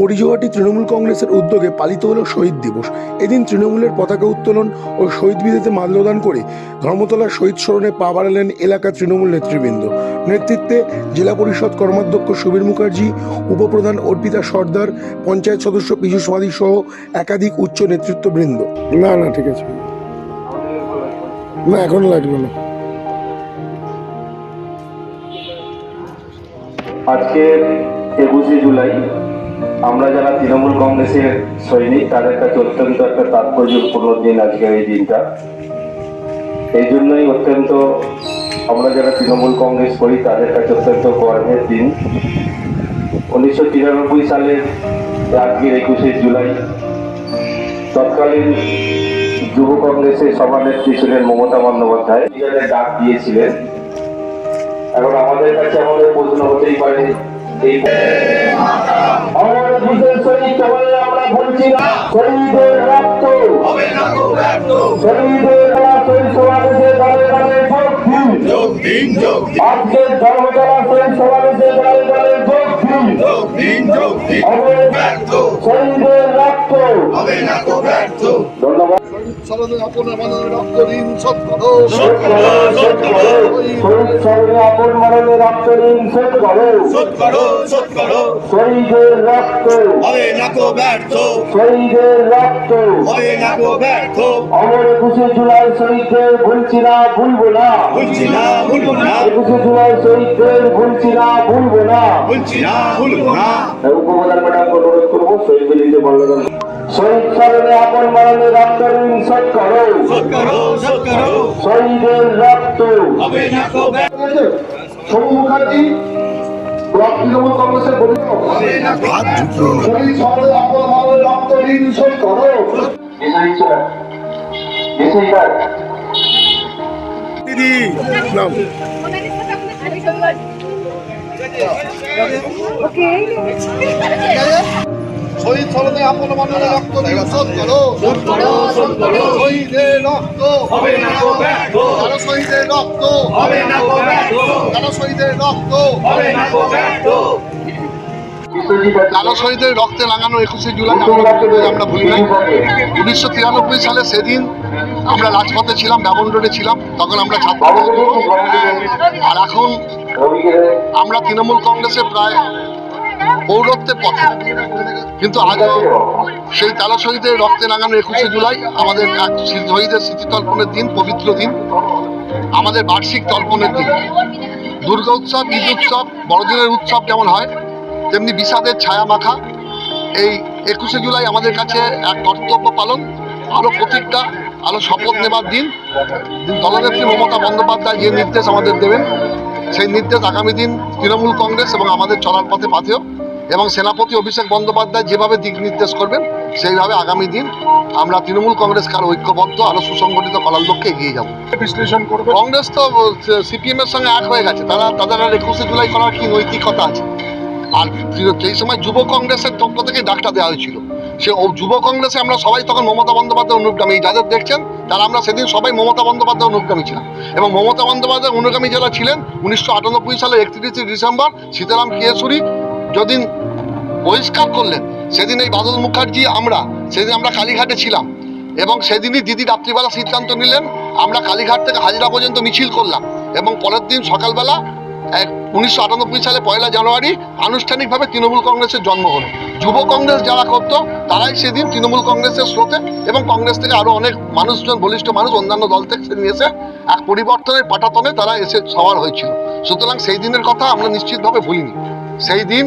বড়িজোহাটি তৃণমূল কংগ্রেসের উদ্যোগে পালিত হল শহীদ দিবস। এদিন তৃণমূলের পতাকা উত্তোলন ও শহীদ বিদেতে মাল্যদান করে ধর্মতলার শহীদ স্মরণে পা বাড়ালেন এলাকার তৃণমূল নেতৃবৃন্দ। নেতৃত্বে জেলা পরিষদ কর্মাধ্যক্ষ সুবীর মুখার্জি উপপ্রধান অর্পিতা সর্দার পঞ্চায়েত সদস্য পীযুষ মাদি সহ একাধিক উচ্চ নেতৃত্ববৃন্দ। না না ঠিক আছে। না এখন লাগবে না। আজকের একুশে জুলাই আমরা যারা তৃণমূল কংগ্রেসের সৈনিক, তাদের কাছে অত্যন্ত একটা তাৎপর্যপূর্ণ দিন আজকের এই দিনটা। এই জন্যই অত্যন্ত আমরা যারা তৃণমূল কংগ্রেস করি, তাদের কাছে অত্যন্ত গর্বের দিন। উনিশশো তিরানব্বই সালের আজকের একুশে জুলাই, তৎকালীন যুব কংগ্রেসের সভানেত্রী ছিলেন মমতা বন্দ্যোপাধ্যায়। ডাক দিয়েছিলেন। এখন আমাদের কাছে আমাদের প্রশ্ন হতেই পারে আমার দেশের সৈনিক বলে আমরা বলছি না শহীদের রক্ত। শহীদের শহীদ সমাবেশে দলে দলে যোগ দিন। আজকের ধর্মতলা শহীদ সমাবেশে দলে দলে যোগ দিন। শহীদের রক্ত। ধন্যবাদ সরলে আপন আমাদের রক্ত ঋণ শোধ করো স্মরণে আপন মরণে রক্ত ঋণ শোধ করো শোধ করো শোধ করো শহীদের রক্ত হবে না তো ব্যর্থ শহীদের রক্ত হবে না তো ব্যর্থ অমর একুশে জুলাই শহীদদের ভুলছি না ভুলবো না বলছি না একুশে জুলাই শহীদদের ভুলছি না ভুলবো না বলছি না ভুলবো না উপপ্রধান ম্যাডামকে অনুরোধ করব, শহীদ মিলিতে বললেন শহীদ স্মরণে আপন মরণে রক্ত ঋণ শোধ করো শহীদের রক্ত। হবে না তো ব্যর্থ সৌম মুখার্জি ব্লক তৃণমূল কংগ্রেসের শহীদ শহরে আপন মানবের রক্ত ঋণ শোধ করো দিদি নাম। শহীদ স্মরণে আপন রক্ত ঋণ শোধ করো। শহীদের রক্ত। হবে না ব্যর্থ। কারও শহীদের রক্ত। হবে না ব্যর্থ। কারও শহীদের রক্ত। হবে না ব্যর্থ। কারও শহীদের রক্তে লাগানো একুশে জুলাই আমরা ভুলি নাই উনিশশো তিরানব্বই সালে সেদিন আমরা রাজপথে ছিলাম ব্যবন রোডে ছিলাম তখন আমরা ছাত্র আর এখন আমরা তৃণমূল কংগ্রেসে প্রায় পৌরত্বের পথে। কিন্তু আজ সেই তালা শহীদের রক্তে লাগানো একুশে জুলাই আমাদের এক শহীদের স্মৃতি তর্পণের দিন, পবিত্র দিন, আমাদের বার্ষিক তর্পণের দিন। দুর্গা উৎসব, ঈদ উৎসব, বড়দিনের উৎসব যেমন হয়, তেমনি বিষাদের ছায়া মাখা এই একুশে জুলাই আমাদের কাছে এক কর্তব্য পালন আরও প্রতিজ্ঞা আরও শপথ নেবার দিন। দলনেত্রী মমতা বন্দ্যোপাধ্যায় যে নির্দেশ আমাদের দেবেন, সেই নির্দেশ আগামী দিন তৃণমূল কংগ্রেস এবং আমাদের চলার পথে পাথেও এবং সেনাপতি অভিষেক বন্দ্যোপাধ্যায় যেভাবে দিক নির্দেশ করবেন সেইভাবে আগামী দিন আমরা তৃণমূল কংগ্রেস আরও ঐক্যবদ্ধ আরও সুসংগঠিত করার লক্ষ্যে এগিয়ে যাব। বিশ্লেষণ করবে কংগ্রেস তো সিপিএম এর সঙ্গে এক হয়ে গেছে। তারা তাদের আর একুশে জুলাই করার কি নৈতিকতা আছে? আর সেই সময় যুব কংগ্রেসের পক্ষ থেকে ডাকটা দেওয়া হয়েছিল। সে যুব কংগ্রেসে আমরা সবাই তখন মমতা বন্দ্যোপাধ্যায় অনুগামী। যাদের দেখছেন তারা আমরা সেদিন সবাই মমতা বন্দ্যোপাধ্যায় অনুগামী ছিলাম। এবং মমতা বন্দ্যোপাধ্যায় অনুগামী যারা ছিলেন উনিশশো আটানব্বই সালের একত্রিশে ডিসেম্বর সীতারাম কিয়েশুরি যেদিন বহিষ্কার করলেন, সেদিন এই বাদল মুখার্জি আমরা, সেদিন আমরা কালীঘাটে ছিলাম। এবং সেদিনই দিদি রাত্রিবেলা সিদ্ধান্ত নিলেন, আমরা কালীঘাট থেকে হাজিরা পর্যন্ত মিছিল করলাম। এবং পরের দিন সকালবেলা এক উনিশশো আটানব্বই সালে পয়লা জানুয়ারি আনুষ্ঠানিকভাবে তৃণমূল কংগ্রেসের জন্ম হলো। যুব কংগ্রেস যারা করত, তারাই সেদিন তৃণমূল কংগ্রেসের স্রোতে এবং কংগ্রেস থেকে আরও অনেক মানুষজন, বলিষ্ঠ মানুষ অন্যান্য দল থেকে সেদিন এসে এক পরিবর্তনের পাঠাতনে তারা এসে সবার হয়েছিল। সুতরাং সেই দিনের কথা আমরা নিশ্চিতভাবে ভুলিনি। সেই দিন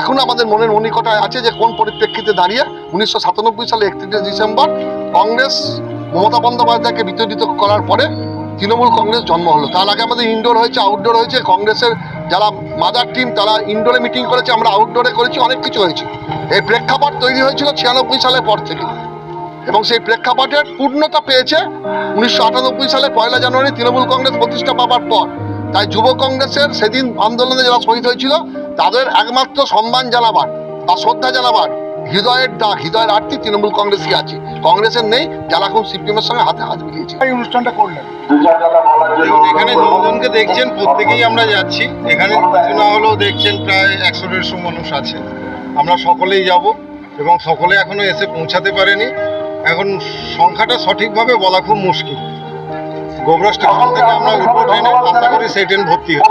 এখন আমাদের মনের মনিকটায় আছে যে কোন পরিপ্রেক্ষিতে দাঁড়িয়ে উনিশশো সাতানব্বই সালে একত্রিশে ডিসেম্বর কংগ্রেস মমতা বন্দ্যোপাধ্যায়কে বিতর্কিত করার পরে তৃণমূল কংগ্রেস জন্ম হলো। তার আগে আমাদের ইনডোর হয়েছে আউটডোর হয়েছে, কংগ্রেসের যারা মাদার টিম তারা ইনডোরে মিটিং করেছে, আমরা আউটডোরে করেছি, অনেক কিছু হয়েছে। এই প্রেক্ষাপট তৈরি হয়েছিল ছিয়ানব্বই সালের পর থেকে। এবং সেই প্রেক্ষাপটের পূর্ণতা পেয়েছে উনিশশো আটানব্বই সালে পয়লা জানুয়ারি, তৃণমূল কংগ্রেস প্রতিষ্ঠা পাওয়ার পর। তাই যুব কংগ্রেসের সেদিন আন্দোলনে যারা শহীদ হয়েছিল তাদের একমাত্র সম্মান জানাবার বা শ্রদ্ধা জানাবার হৃদয়ের ডাক হৃদয়ের আর্থিক তৃণমূল কংগ্রেসই আছে। কংগ্রেসের নেই যারা এখন সিপিএম এর সঙ্গে হাতে হাত মিলিয়েছে। এই অনুষ্ঠানটা করলেন? এখানে জনজনকে দেখছেন প্রত্যেকেই আমরা যাচ্ছি। এখানে না হলেও দেখছেন প্রায় একশো দেড়শো মানুষ আছে। আমরা সকলেই যাব এবং সকলে এখনও এসে পৌঁছাতে পারেনি। এখন সংখ্যাটা সঠিকভাবে বলা খুব মুশকিল। গোবরা স্টেশন থেকে আমরা উঠবো ট্রেনে আশা করি সেই ট্রেন ভর্তি হবে।